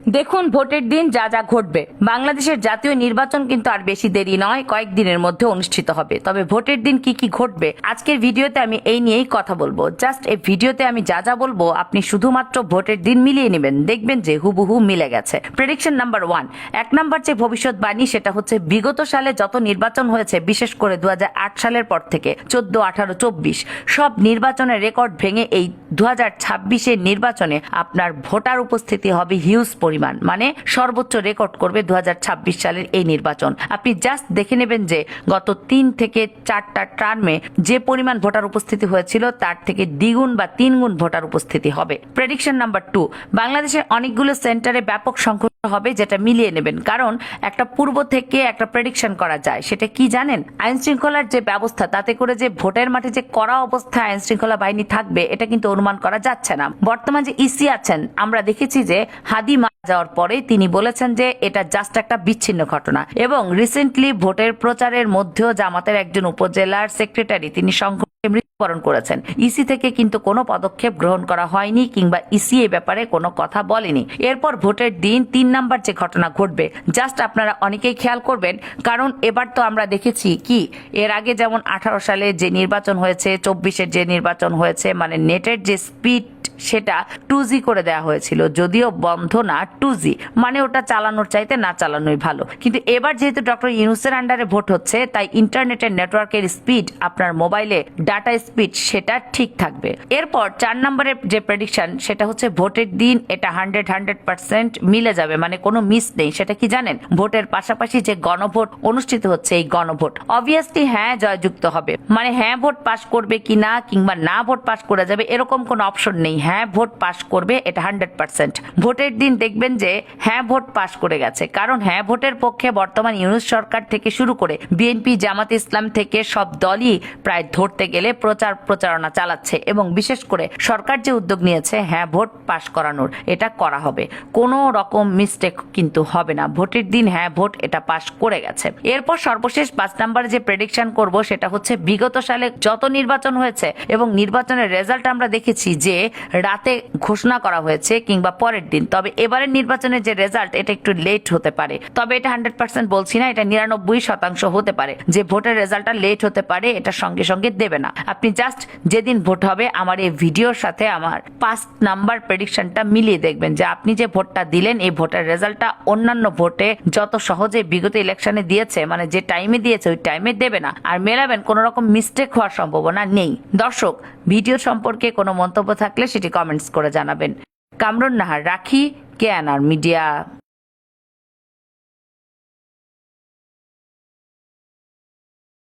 দেখুন, ভোটের দিন যা যা ঘটবে। বাংলাদেশের জাতীয় নির্বাচন কিন্তু আর বেশি দেরি নয়, কয়েকদিনের মধ্যে অনুষ্ঠিত হবে। তবে ভোটের দিন কি কি ঘটবে, আজকের ভিডিওতে আমি এই নিয়েই কথা বলব। জাস্ট এই ভিডিওতে আমি যা যা বলব, আপনি শুধুমাত্র ভোটের দিন মিলিয়ে নেবেন। দেখবেন যে হুবহু মিলে গেছে। প্রেডিকশন নাম্বার ওয়ান এক নাম্বার যে ভবিষ্যৎবাণী, সেটা হচ্ছে বিগত সালে যত নির্বাচন হয়েছে, বিশেষ করে দু হাজার আট সালের পর থেকে, চোদ্দ, আঠারো, চব্বিশ, সব নির্বাচনের রেকর্ড ভেঙে এই দু হাজার নির্বাচনে আপনার ভোটার উপস্থিতি হবে হিউজ পরিমাণ মানে সর্বোচ্চ রেকর্ড করবে দু সালের এই নির্বাচন। আপনি জাস্ট দেখে নেবেন যে গত তিন থেকে চারটা টার্মে যে পরিমাণ ভোটার উপস্থিতি হয়েছিল, তার থেকে দ্বিগুণ বা তিনগুণ ভোটার উপস্থিতি হবে। প্রেডিকশন নাম্বার টু বাংলাদেশের অনেকগুলো সেন্টারে ব্যাপক সংখ্যক হবে যেটা মিলিয়ে নেবেন। কারণ একটা পূর্ব থেকে একটা প্রেডিকশন করা যায়, সেটা কি জানেন? আইন শৃঙ্খলার যে ব্যবস্থা, তাতে করে যে ভোটের মাঠে যে করা অবস্থায় আইন শৃঙ্খলা বাহিনী থাকবে, এটা কিন্তু অনুমান করা যাচ্ছে না। বর্তমান যে ইসি আছেন, আমরা দেখেছি যে হাদি যাওয়ার পরে তিনি বলেছেন যে এটা জাস্ট একটা বিচ্ছিন্ন ঘটনা এবং রিসেন্টলি ভোটের প্রচারের মধ্যেও জামাতের একজন উপজেলার সেক্রেটারি তিনি সংঘ মৃত্যুবরণ করেছেন। ইসি থেকে কিন্তু কোনো পদক্ষেপ গ্রহণ করা হয়নি কিংবা ইসি এ ব্যাপারে কোনো কথা বলেনি। এরপর ভোটের দিন তিন নাম্বার যে ঘটনা ঘটবে জাস্ট আপনারা অনেকেই খেয়াল করবেন, কারণ এবার তো আমরা দেখেছি কি, এর আগে যেমন আঠারো সালে যে নির্বাচন হয়েছে, চব্বিশের যে নির্বাচন হয়েছে মানে নেটের যে স্পিড সেটা টু জি করে দেওয়া হয়েছিল, যদিও বন্ধ না টু জি মানে ওটা চালানোর চাইতে না চালানোই ভালো। কিন্তু এবার যেহেতু ডক্টর ইউনুসের আন্ডারে ভোট হচ্ছে, তাই ইন্টারনেটের নেটওয়ার্কের স্পিড, আপনার মোবাইলে ডাটা স্পিড, সেটা ঠিক থাকবে। এরপর চার নম্বরের যে প্রেডিকশন সেটা হচ্ছে ভোটের দিন, এটা হান্ড্রেড হান্ড্রেড পার্সেন্ট মিলে যাবে মানে কোনো মিস নেই, সেটা কি জানেন? ভোটের পাশাপাশি যে গণভোট অনুষ্ঠিত হচ্ছে, এই গণভোট অবভিয়াসলি হ্যাঁ জয়যুক্ত হবে। মানে হ্যাঁ ভোট পাশ করবে কিনা, কিংবা না, ভোট পাশ করে যাবে, এরকম কোনো অপশন নেই হ্যাঁ। ভোট পাশ করবে, এটা হান্ড্রেড পার্সেন্ট ভোটের দিন দেখবেন যে হ্যাঁ ভোট পাশ করে গেছে। কারণ হ্যাঁ ভোটের পক্ষে বর্তমান ইউনুস সরকার থেকে শুরু করে বিএনপি, জামাত ইসলাম থেকে সব দলই প্রায় ধরতে গেলে প্রচার প্রচারণা চালাচ্ছে এবং বিশেষ করে সরকার যে উদ্যোগ নিয়েছে হ্যাঁ ভোট পাশ করানোর, এটা করা হবে। কোনো রকম মিস্টেক কিন্তু হবে না। ভোটের দিন হ্যাঁ ভোট এটা পাশ করে গেছে। এরপর সর্বশেষ পাঁচ নাম্বারে যে প্রেডিকশন করব, সেটা হচ্ছে বিগত সালে যত নির্বাচন হয়েছে এবং নির্বাচনের রেজাল্ট আমরা দেখেছি যে রাতে ঘোষণা করা হয়েছে কিংবা পরের দিন। তবে এবারের নির্বাচনের যে রেজাল্ট এটা একটু লেট হতে পারে। তবে এটা হান্ড্রেড পার্সেন্ট বলছি না, এটা নিরানব্বই শতাংশ হতে পারে। যে ভোটের রেজাল্টটা লেট হতে পারে, এটা সঙ্গে সঙ্গে দেবে না। আপনি জাস্ট যেদিন ভোট হবে, আমার এই ভিডিওর সাথে আমার পাঁচ নাম্বার প্রেডিকশনটা মিলিয়ে দেখবেন যে আপনি যে ভোটটা দিলেন, এই ভোটের রেজাল্টটা অন্যান্য ভোটে যত সহজে বিগত ইলেকশনে দিয়েছে মানে যে টাইমে দিয়েছে, ওই টাইমে দেবে না। আর মেলাবেন কোনো রকম মিস্টেক হওয়ার সম্ভাবনা নেই। দর্শক ভিডিও সম্পর্কে কোনো মন্তব্য থাকলে সেটি কমেন্টস করে জানাবেন। কামরুন নাহার রাখি কে মিডিয়া।